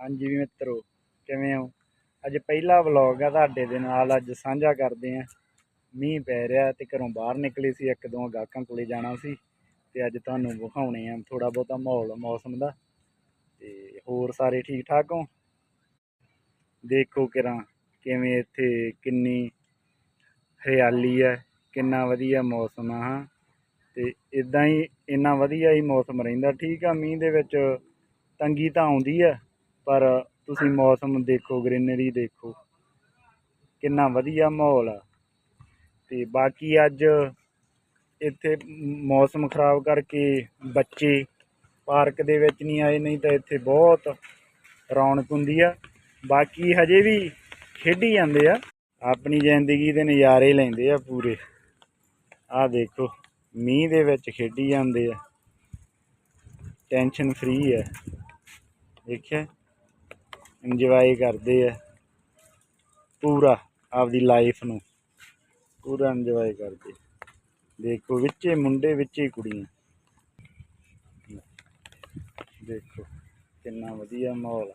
ਹਾਂਜੀ ਵੀ ਮਿੱਤਰੋ, ਕਿਵੇਂ ਹੋ? ਅੱਜ ਪਹਿਲਾ ਵਲੌਗ ਆ ਤੁਹਾਡੇ ਦੇ ਨਾਲ, ਅੱਜ ਸਾਂਝਾ ਕਰਦੇ ਆਂ। ਮੀਂਹ ਪੈ ਰਿਹਾ ਤੇ ਘਰੋਂ ਬਾਹਰ ਨਿਕਲੇ ਸੀ, ਇੱਕ ਦੋ ਗਾਹਕਾਂ ਕੋਲੇ ਜਾਣਾ ਸੀ ਤੇ ਅੱਜ ਤੁਹਾਨੂੰ ਵਿਖਾਉਣੇ ਆ ਥੋੜਾ ਬਹੁਤਾ ਮਾਹੌਲ, ਮੌਸਮ ਦਾ। ਤੇ ਹੋਰ ਸਾਰੇ ਠੀਕ ਠਾਕ ਹੋ? ਦੇਖੋ ਕਿਰਾਂ, ਕਿਵੇਂ ਇੱਥੇ ਕਿੰਨੀ ਹਰਿਆਲੀ ਹੈ ਕਿੰਨਾ ਵਧੀਆ ਮੌਸਮ ਆ, ਹਾਂ। ਤੇ ਇਦਾਂ ਹੀ, ਇੰਨਾ ਵਧੀਆ ਹੀ ਮੌਸਮ ਰਹਿੰਦਾ। ਠੀਕ ਆ, ਮੀਂਹ ਦੇ ਵਿੱਚ ਤੰਗੀ ਤਾਂ ਆਉਂਦੀ ਆ ਪਰ ਤੁਸੀਂ ਮੌਸਮ ਦੇਖੋ, ਗ੍ਰੀਨਰੀ ਦੇਖੋ, ਕਿੰਨਾ ਵਧੀਆ ਮਾਹੌਲ ਆ। ਤੇ ਬਾਕੀ ਅੱਜ ਇੱਥੇ ਮੌਸਮ ਖਰਾਬ ਕਰਕੇ ਬੱਚੇ ਪਾਰਕ ਦੇ ਵਿੱਚ ਨਹੀਂ ਆਏ, ਨਹੀਂ ਤਾਂ ਇੱਥੇ ਬਹੁਤ ਰੌਣਕ ਹੁੰਦੀ ਆ। ਬਾਕੀ ਹਜੇ ਵੀ ਖੇਡੀ ਜਾਂਦੇ ਆ, ਆਪਣੀ ਜ਼ਿੰਦਗੀ ਦੇ ਨਜ਼ਾਰੇ ਲੈਂਦੇ ਆ ਪੂਰੇ। ਆਹ ਦੇਖੋ, ਮੀਂਹ ਦੇ ਵਿੱਚ ਖੇਡੀ ਜਾਂਦੇ ਆ। ਟੈਨਸ਼ਨ ਫ੍ਰੀ ਹੈ ਦੇਖਿਆ? ਇੰਜੋਏ ਕਰਦੇ ਆ। ਪੂਰਾ ਆਪਦੀ ਲਾਈਫ ਨੂੰ। ਪੂਰਾ ਇੰਜੋਏ ਕਰਦੇ। ਦੇਖੋ, ਵਿੱਚੇ ਮੁੰਡੇ, ਵਿੱਚੇ ਕੁੜੀਆਂ। ਦੇਖੋ, ਕਿੰਨਾ ਵਧੀਆ ਮਾਹੌਲ ਆ।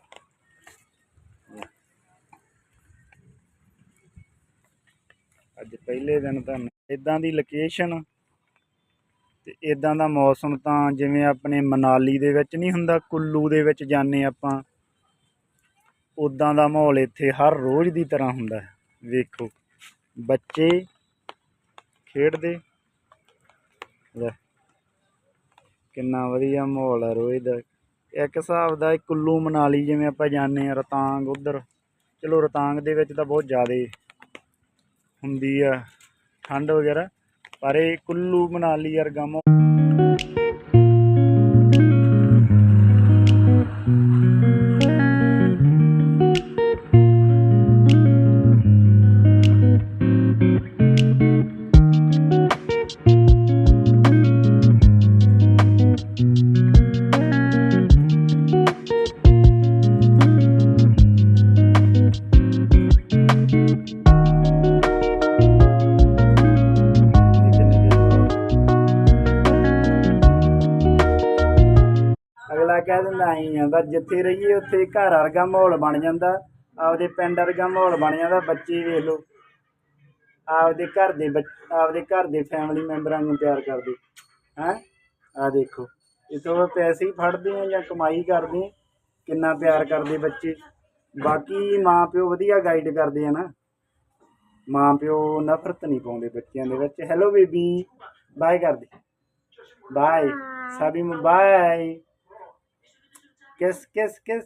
ਅੱਜ ਪਹਿਲੇ ਦਿਨ ਤਾਂ ਇਦਾਂ ਦੀ ਲੋਕੇਸ਼ਨ ਤੇ ਇਦਾਂ ਦਾ ਮੌਸਮ ਤਾਂ ਜਿਵੇਂ ਆਪਣੇ ਮਨਾਲੀ ਦੇ ਵਿੱਚ ਨਹੀਂ ਹੁੰਦਾ, ਕੁੱਲੂ ਦੇ ਵਿੱਚ ਜਾਂਦੇ ਆਪਾਂ। ਉਦਾਂ ਦਾ ਮਾਹੌਲ ਇੱਥੇ ਹਰ ਰੋਜ਼ ਦੀ ਤਰ੍ਹਾਂ ਹੁੰਦਾ ਹੈ। ਵੇਖੋ, ਬੱਚੇ ਖੇਡਦੇ। ਲੈ, ਕਿੰਨਾ ਵਧੀਆ ਮਾਹੌਲ ਹੈ ਰੋਜ਼ ਦਾ। ਇੱਕ ਹਿਸਾਬ ਦਾ ਕੁੱਲੂ ਮਨਾਲੀ ਜਿਵੇਂ ਆਪਾਂ ਜਾਂਦੇ ਆ ਰਤਾਂਗ ਉਧਰ। ਚਲੋ, ਰਤਾਂਗ ਦੇ ਵਿੱਚ ਤਾਂ ਬਹੁਤ ਜ਼ਿਆਦਾ ਹੁੰਦੀ ਆ ਠੰਡ ਵਗੈਰਾ, ਪਰ ਇਹ ਕੁੱਲੂ ਮਨਾਲੀ ਵਰਗਾ ਅਗਲਾ ਕਹਿ ਦਿੰਦਾ ਆਈ ਜਾਂਦਾ ਜਿੱਥੇ ਰਹੀਏ ਉੱਥੇ ਘਰ ਵਰਗਾ ਮਾਹੌਲ ਬਣ ਜਾਂਦਾ ਆਪਦੇ ਪਿੰਡ ਵਰਗਾ ਮਾਹੌਲ ਬਣ ਜਾਂਦਾ ਬੱਚੇ ਵੇਖ ਲਓ। ਆਪਦੇ ਘਰ ਦੇ ਆਪਦੇ ਘਰ ਦੇ ਫੈਮਿਲੀ ਮੈਂਬਰਾਂ ਨੂੰ ਪਿਆਰ ਕਰਦੇ। ਹੈਂ? ਆ ਦੇਖੋ ਇਥੋਂ ਪੈਸੇ ਹੀ ਫੜਦੇ ਆ ਜਾਂ ਕਮਾਈ ਕਰਦੇ ਆ ਕਿੰਨਾ ਪਿਆਰ ਕਰਦੇ ਬੱਚੇ। ਬਾਕੀ ਮਾਂ ਪਿਓ ਵਧੀਆ ਗਾਈਡ ਕਰਦੇ ਆ ਨਾ। ਮਾਂ ਪਿਓ ਨਫ਼ਰਤ ਨਹੀਂ ਪਾਉਂਦੇ ਬੱਚਿਆਂ ਦੇ ਵਿੱਚ। ਹੈਲੋ ਬੇਬੀ ਬਾਏ ਕਰਦੇ। ਬਾਏ ਸਾਬੀ ਨੂੰ ਬਾਏ kiss kiss kiss